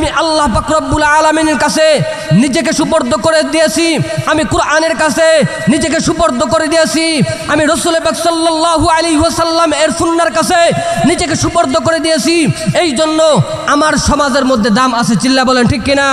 আমি আল্লাহ পাকরব্বুল আলমিনের কাছে নিজেকে সুপর্দ করে দিয়েছি। আমি কোরআনের কাছে নিজেকে সুপর্দ করে দিয়েছি। আমি রসুল পাক সাল্লাল্লাহু আলী ওয়াসাল্লাম এর সুন্নার কাছে নিজেকে সুপর্দ করে দিয়েছি। এই জন্য আমার সমাজের মধ্যে দাম আছে, চিল্লা বলেন ঠিক কিনা?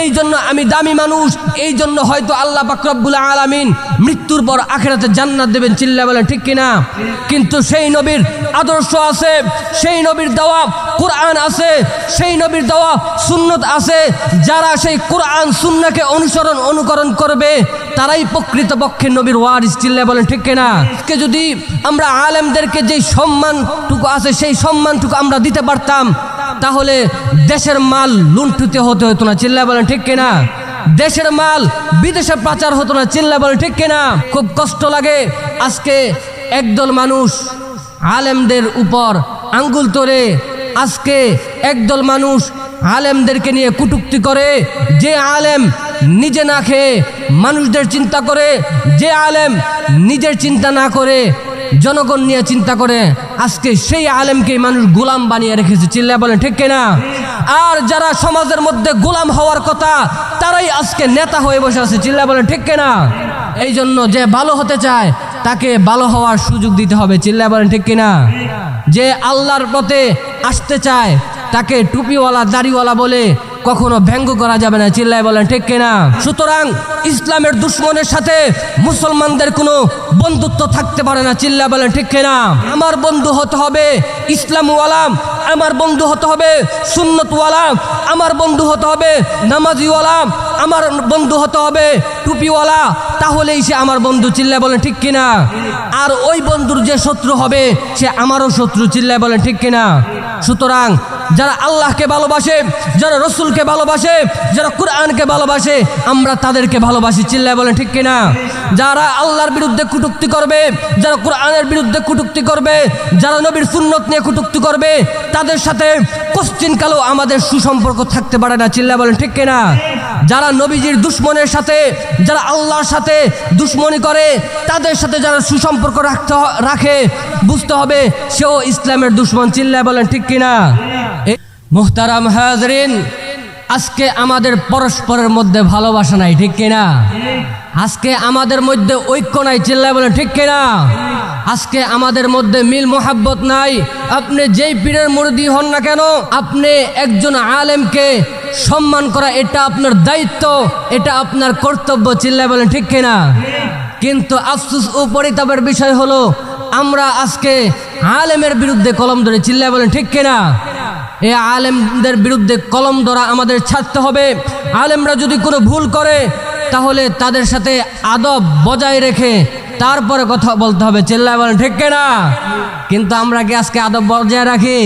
এই জন্য আমি দামি মানুষ এই জন্য হয়তো আল্লাহ পাকরব্বুল আলামিন মৃত্যুর পর আখেরাতে জান্নাত দেবেন, চিল্লা বলেন ঠিক কিনা? কিন্তু সেই নবীর আদর্শ আছে, সেই নবীর দেওয়া কোরআন আছে, সেই নবীর দেওয়া সুন্নত আছে, যারা সেই কোরআন সুন্নাকে অনুসরণ, অনুকরণ করবে, তারাই প্রকৃতপক্ষে নবীর ওয়ারিস। চিল্লা বলেন, ঠিক কিনা? যদি আমরা আলেমদেরকে যেই সম্মানটুকু আছে, সেই সম্মানটুকু আমরা দিতে পারতাম, তাহলে দেশের মাল লুণ্ঠিত হতে হতো না। চিল্লা বলেন, ঠিক কিনা? দেশের মাল বিদেশে পাচার হতো না। চিল্লা বলেন, ঠিক কিনা? খুব কষ্ট লাগে। আজকে একদল মানুষ আলেমদের উপর আঙ্গুল তোরে, আজকে একদল মানুষ আলেমদেরকে নিয়ে কুটুক্তি করে, যে আলেম নিজে না খেয়ে মানুষদের চিন্তা করে, যে আলেম নিজের চিন্তা না করে, জনগণ নিয়ে চিন্তা করে, আজকে সেই আলেমকে মানুষ গোলাম বানিয়ে রেখেছে। চিল্লা বলেন, ঠিক কিনা? আর যারা সমাজের মধ্যে গোলাম হওয়ার কথা, তারাই আজকে নেতা হয়ে বসে আছে। চিল্লা বলেন, ঠিক কিনা? এই জন্য যে ভালো হতে চায়, তাকে ভালো হওয়ার সুযোগ দিতে হবে। চিল্লা বলেন, ঠিক কিনা? যে আল্লাহর পথে আসতে চায় তাকে টুপিওয়ালা, দাড়িওয়ালা বলে কখনো ব্যঙ্গ করা যাবে না। চিল্লায় বলেন, ঠিক কিনা? সুতরাং ইসলামের দুশ্মনের সাথে মুসলমানদের কোনো বন্ধুত্ব থাকতে পারে না। চিল্লা বলেন, ঠিক কিনা? আমার বন্ধু হতে হবে ইসলামওয়ালাম আমার বন্ধু হতে হবে সুন্নতওয়ালা, আমার বন্ধু হতে হবে নামাজিওয়ালা, আমার বন্ধু হতে হবে টুপিওয়ালা, তাহলেই সে আমার বন্ধু। চিল্লায় বলেন, ঠিক কিনা? আর ওই বন্ধুর যে শত্রু হবে, সে আমারও শত্রু। চিল্লায় বলেন, ঠিক কিনা? সুতরাং যারা আল্লাহকে ভালোবাসে, যারা রসুলকে ভালোবাসে, যারা কোরআনকে ভালোবাসে, আমরা তাদেরকে ভালোবাসি। চিল্লায় বলেন, ঠিক কিনা? যারা আল্লাহর বিরুদ্ধে কুটুক্তি করবে, যারা কোরআনের বিরুদ্ধে কুটুক্তি করবে, যারা নবীর সুন্নত নিয়ে কুটুক্তি করবে, তাদের সাথে কোশ্চিনকালেও আমাদের সুসম্পর্ক থাকতে পারে না। চিল্লা বলেন, ঠিক কিনা? যারা নবীজির দুশ্মনের সাথে, যারা আল্লাহর সাথে দুশ্মনী করে, তাদের সাথে যারা সুসম্পর্ক রাখতে রাখে, বুঝতে হবে সেও ইসলামের দুশ্মন। চিল্লায় বলেন, ঠিক কিনা? মুহতারাম হাজরিন, আজকে আমাদের পরস্পরের মধ্যে ভালোবাসা নাই, ঠিক কিনা? আজকে আমাদের মধ্যে ঐক্য নাই, চিল্লায় বলেন ঠিক কিনা? আজকে আমাদের মধ্যে মিল মোহাব্বত নাই, আপনি যেই পীরের মুরদি হন না কেন, আপনি একজন আলেমকে সম্মান করা এটা আপনার দায়িত্ব, এটা আপনার কর্তব্য, চিল্লায় বলেন ঠিক কিনা? কিন্তু আফসুস ও পরিতাপের বিষয় হলো, আমরা আজকে আলেমের বিরুদ্ধে কলম ধরে, চিল্লায় বলেন ঠিক কিনা? এই আলেমদের বিরুদ্ধে কলম ধরা আমাদের ছাড়তে হবে। আলেমরা যদি কোনো ভুল করে, তাহলে তাদের সাথে আদব বজায় রেখে তারপরে কথা বলতে হবে। চিল্লায় বলেন, ঠিক কিনা? কিন্তু আমরা কি আজকে আদব বজায় রাখি?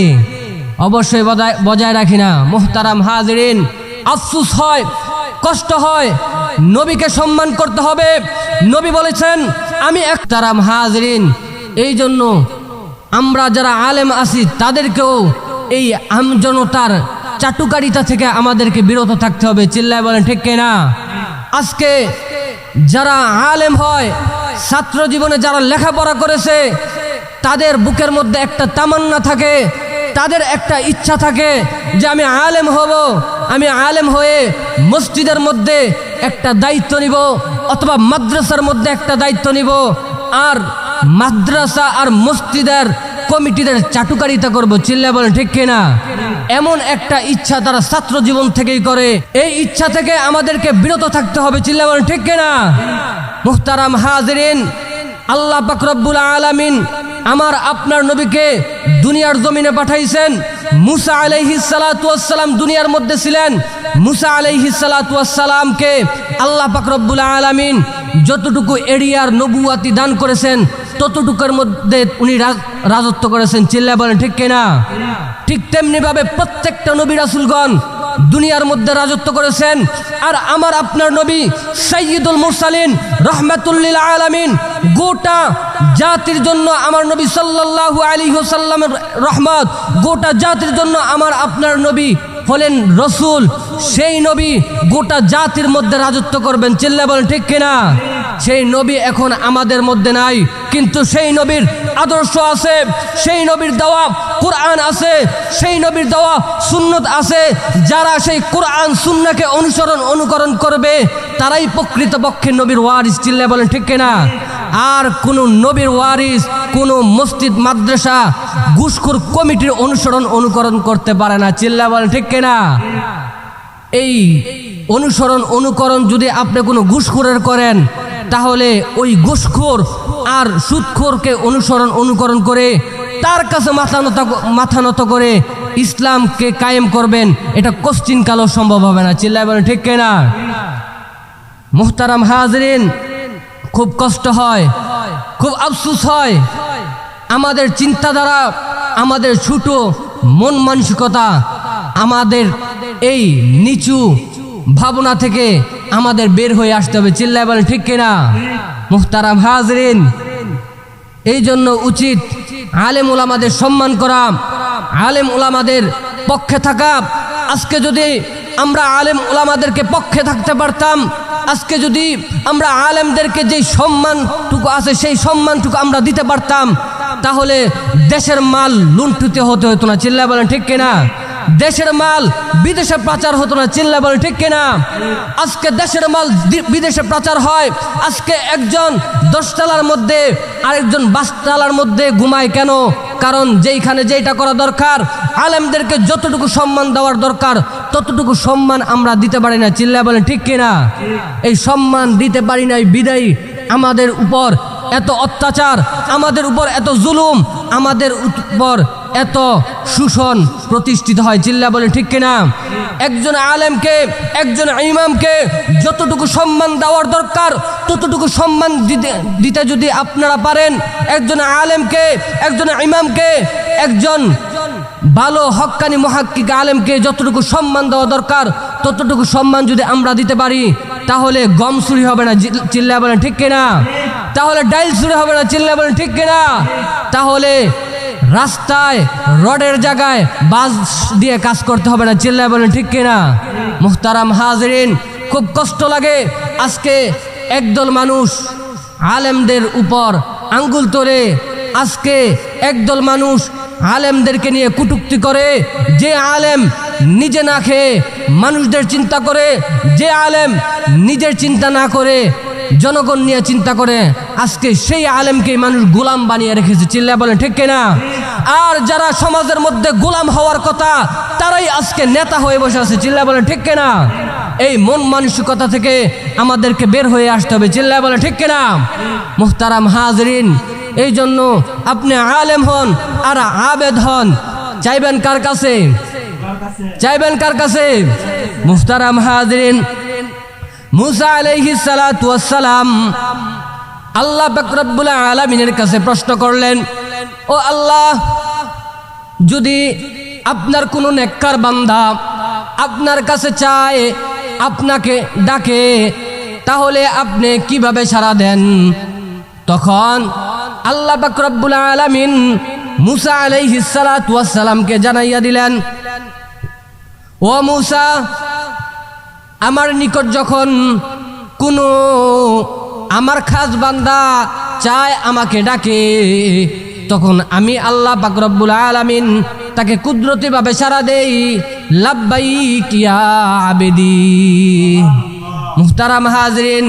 অবশ্যই বজায় রাখি না। মোহতারাম হাজরিন, আফসুস হয়, কষ্ট হয়। নবীকে সম্মান করতে হবে। নবী বলেছেন, আমি একতারাম হাজরিন। এই জন্য আমরা যারা আলেম আছি, তাদেরকেও এই আমজনতার চাটুকারিতা থেকে আমাদেরকে বিরত থাকতে হবে। চিল্লায় বলেন, ঠিক না আজকে যারা আলেম হয়, ছাত্র জীবনে যারা লেখাপড়া করেছে, তাদের বুকের মধ্যে একটা তামান্না থাকে, তাদের একটা ইচ্ছা থাকে যে আমি আলেম হব, আমি আলেম হয়ে মসজিদের মধ্যে একটা দায়িত্ব নিব, অথবা মাদ্রাসার মধ্যে একটা দায়িত্ব নিব। আর মাদ্রাসা আর মসজিদের কমিটিদের চাটুকারিতা করব চিল্লা বলেন ঠিক কিনা? এমন একটা ইচ্ছা তারা ছাত্র জীবন থেকেই করে। এই ইচ্ছা থেকে আমাদেরকে বিরত থাকতে হবে চিল্লা বলেন ঠিক কিনা? মুখতারাম হাজরিন, আল্লাহ পাকরব্বুল আলামিন আমার আপনার নবীকে দুনিয়ার জমিনে পাঠাইছেন। মুসা আলাইহি সালাম দুনিয়ার মধ্যে ছিলেন। মুসা আলাইহি সালামকে আল্লাহ পাকরব্বুল আলামিন যতটুকু এরিয়ার নবুয়াতি দান করেছেন, ততটুকুর মধ্যে উনি রাজ- রাজত্ব করেছেন। চিল্লা বলেন, ঠিক কিনা? ঠিক তেমনিভাবে প্রত্যেকটা নবী রাসুলগণ দুনিয়ার মধ্যে রাজত্ব করেছেন। আর আমার আপনার নবী সৈয়দুল মুরসালিন রহমাতুল্লিল আলামিন গোটা জাতির জন্য আমার নবী সাল্লাল্লাহু আলী সাল্লাম রহমত, গোটা জাতির জন্য আমার আপনার নবী হলেন রসুল। সেই নবী গোটা জাতির মধ্যে রাজত্ব করবেন। চিল্লা বলেন, ঠিক কিনা? সেই নবী এখন আমাদের মধ্যে নাই, কিন্তু সেই নবীর আদর্শ আছে, সেই নবীর দেওয়া কোরআন আছে, সেই নবীর দেওয়া সুন্নত আছে, যারা সেই কোরআন সুন্নাকে অনুসরণ, অনুকরণ করবে, তারাই প্রকৃতপক্ষে নবীর ওয়ারিস চিল্লা বলেন ঠিক কিনা? আর কোনো নবীর ওয়ারিস কোনো মসজিদ, মাদ্রাসা, ঘুষখোর কমিটির অনুসরণ, অনুকরণ করতে পারে না চিল্লা বলেন ঠিক কিনা? এই অনুসরণ, অনুকরণ যদি আপনি কোনো ঘুষখোরের করেন তাহলে ওই ঘুষখোর আর সুদখোরকে অনুসরণ, অনুকরণ করে তার কাছে মাথা নত মাথা নত করে ইসলামকে কায়েম করবেন। এটা কোশ্চিন কালও সম্ভব হবে না। চিল্লায় বলেন, ঠিক কিনা? মুহতারাম হাজরিন, খুব কষ্ট হয়, খুব আফসুস হয়। আমাদের চিন্তাধারা, আমাদের ছোট মন মানসিকতা, আমাদের এই নিচু ভাবনা থেকে আমাদের বের হয়ে আসতে হবে। চিল্লায় বলেন ঠিক কিনা? মুহতারাম হাজরিন, এই জন্য উচিত আলেম ওলামাদের সম্মান করা, আলেম ওলামাদের পক্ষে থাকা। আজকে যদি আমরা আলেম ওলামাদেরকে পক্ষে থাকতে পারতাম, আজকে যদি আমরা আলেমদেরকে যেই সম্মানটুকু আছে, সেই সম্মানটুকু আমরা দিতে পারতাম, তাহলে দেশের মাল লুণ্ঠিত হতে হতো না। চিল্লা বলেন, ঠিক কিনা? দেশের মাল বিদেশে পাচার হতো না, চিল্লা বলে, ঠিক কিনা? আজকে দেশের মাল বিদেশে পাচার হয়। আজকে একজন দশতলার মধ্যে আরেকজন বাসতলার মধ্যে ঘুমায় কেন? কারণ যেইখানে যেইটা করা দরকার, আলেমদেরকে যতটুকু সম্মান দেওয়ার দরকার, ততটুকু সম্মান আমরা দিতে পারি না, চিল্লা বলেন ঠিক কিনা? এই সম্মান দিতে পারি নাই বিদায়ী, আমাদের উপর এত অত্যাচার, আমাদের উপর এত জুলুম, আমাদের উপর এত শোষণ প্রতিষ্ঠিত হয় চিল্লা বলে ঠিক কিনা? একজন আলেমকে, একজন ইমামকে যতটুকু সম্মান দেওয়ার দরকার, ততটুকু সম্মান দিতে দিতে যদি আপনারা পারেন, একজন আলেমকে, একজন ইমামকে, একজন ভালো হক্কানি মহাক্কিক আলেমকে যতটুকু সম্মান দেওয়া দরকার, ততটুকু সম্মান যদি আমরা দিতে পারি, তাহলে গম চুরি হবে না চিল্লা বলেন ঠিক কিনা? তাহলে ডাইল চুরি হবে না, চিল্লা বলেন ঠিক কিনা? তাহলে রাস্তায়, রডের জায়গায় বাস দিয়ে কাজ করতে হবে না। চিল্লায় বলেন ঠিক কিনা মুহতারাম হাজরিন, খুব কষ্ট লাগে। আজকে একদল মানুষ আলেমদের উপর আঙ্গুল তোরে আজকে একদল মানুষ আলেমদেরকে নিয়ে কুটুক্তি করে। যে আলেম নিজে না খেয়ে মানুষদের চিন্তা করে, যে আলেম নিজের চিন্তা না করে জনগণ নিয়ে চিন্তা করে আজকে সেই আলেমকে মানুষ গোলাম বানিয়ে রেখেছে। চিল্লা বলেন, ঠিক কিনা? আর যারা সমাজের মধ্যে গোলাম হওয়ার কথা, তারাই আজকে নেতা হয়ে বসে আছে। চিল্লা বলেন, ঠিক কিনা? এই মন মানসিকতা থেকে আমাদেরকে বের হয়ে আসতে হবে। চিল্লা বলে ঠিক কিনা? মুহতারাম হাজরিন, এই জন্য আপনি আলেম হন আর আবেদ হন। চাইবেন কার কাছে? চাইবেন কার কাছে? মুহতারাম হাজরিন মুসা আলাইহি ওয়াসসালাম আল্লাহ পাক রব্বুল আলামিনের কাছে প্রশ্ন করলেন, ও আল্লাহ, যদি আপনার কোনো নেককার বান্দা আপনার কাছে চায়, আপনাকে ডাকে, তাহলে আপনি কীভাবে সাড়া দেন? তখন আল্লাহ পাক রব্বুল আলামিন মুসা আলাইহিস সালাতু ওয়াসসালামকে জানাইয়া দিলেন, ও মুসা আমার নিকট যখন কোনো আমার খাস বান্দা চায়, আমাকে ডাকে, তখন আমি আল্লাহ পাকরব্বুল আলামিন তাকে কুদরতিভাবে সারা দেই লাব্বাই কিয়া আবেদি। মুহতারাম হাজরিন,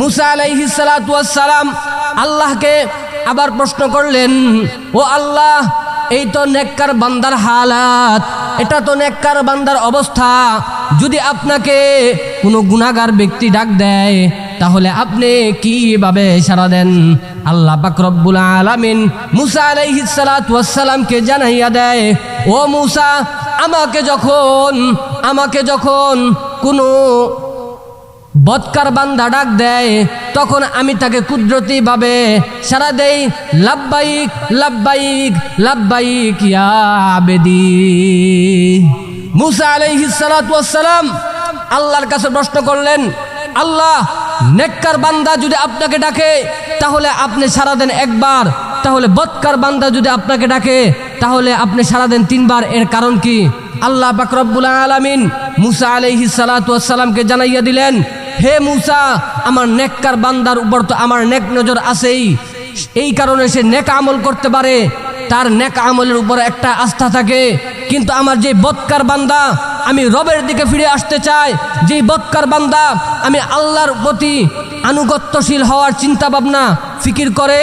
মুসা আলাইহি সালাম আল্লাহকে আবার প্রশ্ন করলেন, ও আল্লাহ, এই তো নেককার বান্দার হালাত, এটা তো নেককার বান্দার অবস্থা যদি আপনাকে কোনো গুণাগার ব্যক্তি ডাক দেয়, তাহলে আপনি কীভাবে সারা দেন? আল্লাহ পাক রব্বুল আলামিন মুসা আলাইহিস সালাতু জানাইয়া দেয়, ও মুসা, আমাকে যখন আমাকে যখন কোনো বৎকার বান্দা ডাক দেয়, তখন আমি তাকে কুদরতি ভাবে সারা দেই, লাব্বাইক লাব্বাইক লাব্বাইক ইয়া আবেদি। মুসা আলাইহিস সালাতু আল্লাহর কাছে প্রশ্ন করলেন, আল্লাহ, নেককার বান্দা যদি আপনাকে ডাকে, তাহলে আপনি সারা দেন একবার। তাহলে বৎকার বান্দা যদি আপনাকে ডাকে, তাহলে আপনি সারা দেন তিনবার। এর কারণ কি? আল্লাহ পাক রব্বুল আলামিন মুসা আলাইহিস সালাতু ওয়াস সালামকে জানাইয়া দিলেন, হে মুসা, আমার নেককার বান্দার উপর তো আমার নেক নজর আছেই। এই কারণে সে নেক আমল করতে পারে। তার নেক আমলের উপর একটা আস্থা থাকে। কিন্তু আমার যে বৎকার বান্দা, আমি রবের দিকে ফিরে আসতে চাই। যেই বৎকার বান্দা, আমি আল্লাহর প্রতি আনুগত্যশীল হওয়ার চিন্তা ভাবনা ফিকির করে।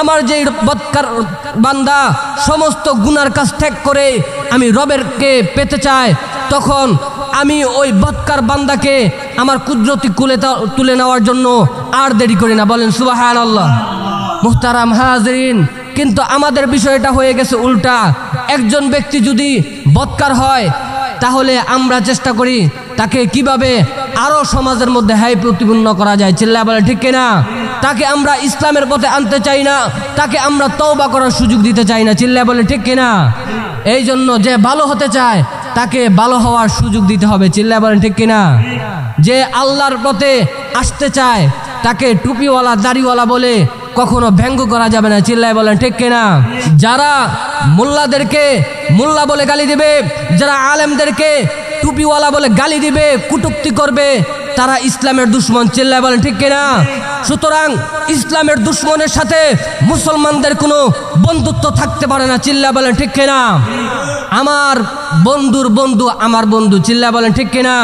আমার যে বৎকার বান্দা, সমস্ত গুনার কাজ ত্যাগ করে আমি রবেরকে পেতে চাই, তখন আমি ওই বৎকার বান্দাকে আমার কুদরতি কুলে তুলে নেওয়ার জন্য আর দেরি করি না। বলেন সুবাহান আল্লাহ মুহতারাম হাজরিন কিন্তু আমাদের বিষয়টা হয়ে গেছে উল্টা। একজন ব্যক্তি যদি বৎকার হয়, তাহলে আমরা চেষ্টা করি তাকে কীভাবে আরও সমাজের মধ্যে হাই প্রতিপন্ন করা যায়। চিল্লা বলে, ঠিক কিনা তাকে আমরা ইসলামের পথে আনতে চাই না, তাকে আমরা তওবা করার সুযোগ দিতে চাই না। চিল্লা বলে, ঠিক কিনা এই জন্য যে ভালো হতে চায়, তাকে ভালো হওয়ার সুযোগ দিতে হবে। চিল্লা বলেন ঠিক কিনা যে আল্লাহর পথে আসতে চায়, তাকে টুপিওয়ালা, দাড়িওয়ালা বলে কখনো ব্যঙ্গ করা যাবে না। চিল্লায় বলেন, ঠিক কিনা? যারা মোল্লাদেরকে মোল্লা বলে গালি দিবে, যারা আলেমদেরকে টুপিওয়ালা বলে গালি দিবে, কুটুক্তি করবে, তারা ইসলামের দুশ্মন। চিল্লায় বলেন, ঠিক কিনা? সুতরাং ইসলামের দুশ্মনের সাথে মুসলমানদের কোনো বন্ধুত্ব থাকতে পারে না, চিল্লা বলেন ঠিক কিনা? আমার বন্ধুর বন্ধু আমার বন্ধু, চিল্লা বলেন ঠিক কিনা?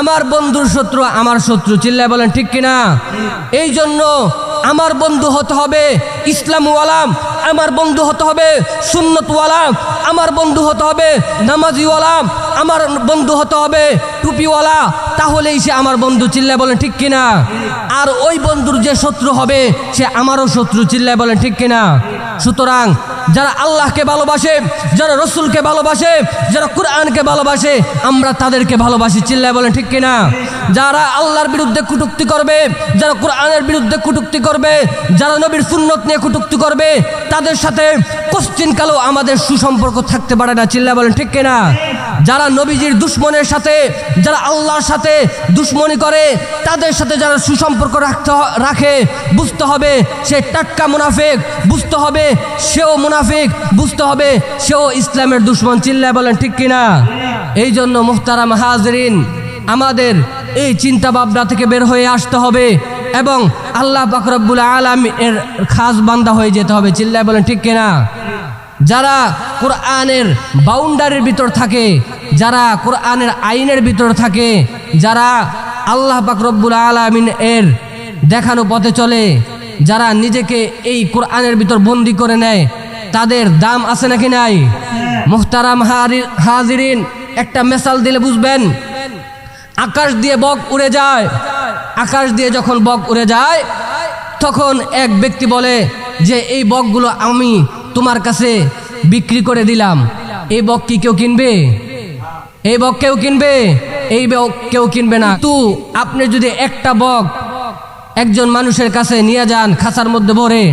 আমার বন্ধুর শত্রু আমার শত্রু, চিল্লা বলেন ঠিক কিনা? এই জন্য আমার বন্ধু হতে হবে ইসলামওয়ালাম আমার বন্ধু হতে হবে সুন্নতওয়ালাম আমার বন্ধু হতে হবে নামাজিওয়ালাম আমার বন্ধু হতে হবে টুপিওয়ালা, তাহলেই সে আমার বন্ধু চিল্লায় বলেন ঠিক কিনা? আর ওই বন্ধুর যে শত্রু হবে, সে আমারও শত্রু চিল্লায় বলেন ঠিক কিনা? সুতরাং, যারা আল্লাহকে ভালোবাসে, যারা রসুলকে ভালোবাসে, যারা কোরআনকে ভালোবাসে, আমরা তাদেরকে ভালোবাসি, চিল্লায় বলেন ঠিক কিনা? যারা আল্লাহর বিরুদ্ধে কুটুক্তি করবে, যারা কোরআনের বিরুদ্ধে কুটুক্তি করবে, যারা নবীর সুন্নত নিয়ে কুটুক্তি করবে, তাদের সাথে কোশ্চিন কালো, আমাদের সুসম্পর্ক থাকতে পারে না, চিল্লা বলেন, ঠিক কিনা? যারা নবীজির দুশ্মনের সাথে, যারা আল্লাহর সাথে দুশ্মনী করে, তাদের সাথে যারা সুসম্পর্ক রাখতে রাখে, বুঝতে হবে সে টাটকা মুনাফিক, বুঝতে হবে সেও মুনাফিক, বুঝতে হবে সেও ইসলামের দুশ্মন, চিল্লা বলেন, ঠিক কিনা? এই জন্য মুখতারাম হাজরিন, আমাদের এই চিন্তা ভাবনা থেকে বের হয়ে আসতে হবে। এবং আল্লাহ বাকরবুল আলম এর খাস বান্দা হয়ে যেতে হবে। চিল্লায় বলেন, ঠিক কিনা? যারা কোরআনের বাউন্ডারির ভিতর থাকে, যারা কোরআনের আইনের ভিতর থাকে, যারা আল্লাহ বাকরবুল আলমিন এর দেখানো পথে চলে, যারা নিজেকে এই কোরআনের ভিতর বন্দি করে নেয়, তাদের দাম আছে নাকি নাই? মুখতারাম হাজিরিন, একটা মেসাল দিলে বুঝবেন, আকাশ দিয়ে বক উড়ে যায় আকাশ দিয়ে যখন বক উড়ে যায়, তখন এক ব্যক্তি বলে যে, এই বকগুলো আমি তোমার কাছে বিক্রি করে দিলাম। এই বক কি কেউ কিনবে? এই বক কেউ কিনবে? এই বক কেউ কিনবে না। তু আপনি যদি একটা বক একজন মানুষের কাছে নিয়ে যান, খাঁচার মধ্যে ভরে,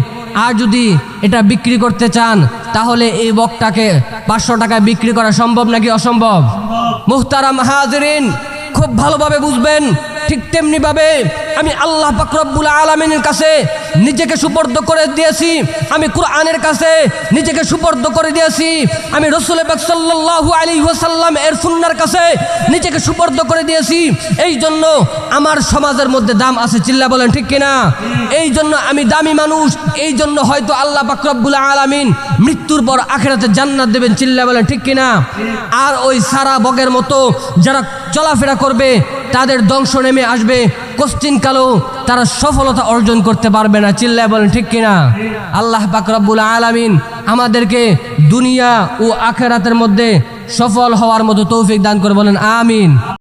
আর যদি এটা বিক্রি করতে চান, তাহলে এই বকটাকে পাঁচশো টাকায় বিক্রি করা সম্ভব নাকি অসম্ভব? মুহতারাম হাজরিন, খুব ভালোভাবে বুঝবেন ঠিক তেমনি ভাবে আমি আল্লাহ পাকরব্বুল আলমিনের কাছে নিজেকে সুপর্দ করে দিয়েছি, আমি কোরআনের কাছে নিজেকে সুপর্দ করে দিয়েছি, আমি রসুল সাল্লাল্লাহু আলী ওয়াসাল্লাম এর সুন্নার কাছে নিজেকে সুপর্দ করে দিয়েছি। এই জন্য আমার সমাজের মধ্যে দাম আছে, চিল্লা বলেন ঠিক কিনা? এই জন্য আমি দামি মানুষ, এই জন্য হয়তো আল্লাহ পাকরব্বুল আলামিন মৃত্যুর পর আখেরাতে জান্নাত দেবেন, চিল্লা বলেন ঠিক কিনা? আর ওই সারা বগের মতো যারা চলাফেরা করবে তাদের দংশ নেমে আসবে। কোশ্চিন কালো তারা সফলতা অর্জন করতে পারবে না। চিল্লায় বলেন, ঠিক কিনা? আল্লাহ পাকরব্বুল আলামিন আমাদেরকে দুনিয়া ও আখেরাতের মধ্যে সফল হওয়ার মতো তৌফিক দান করে বলেন, আমিন।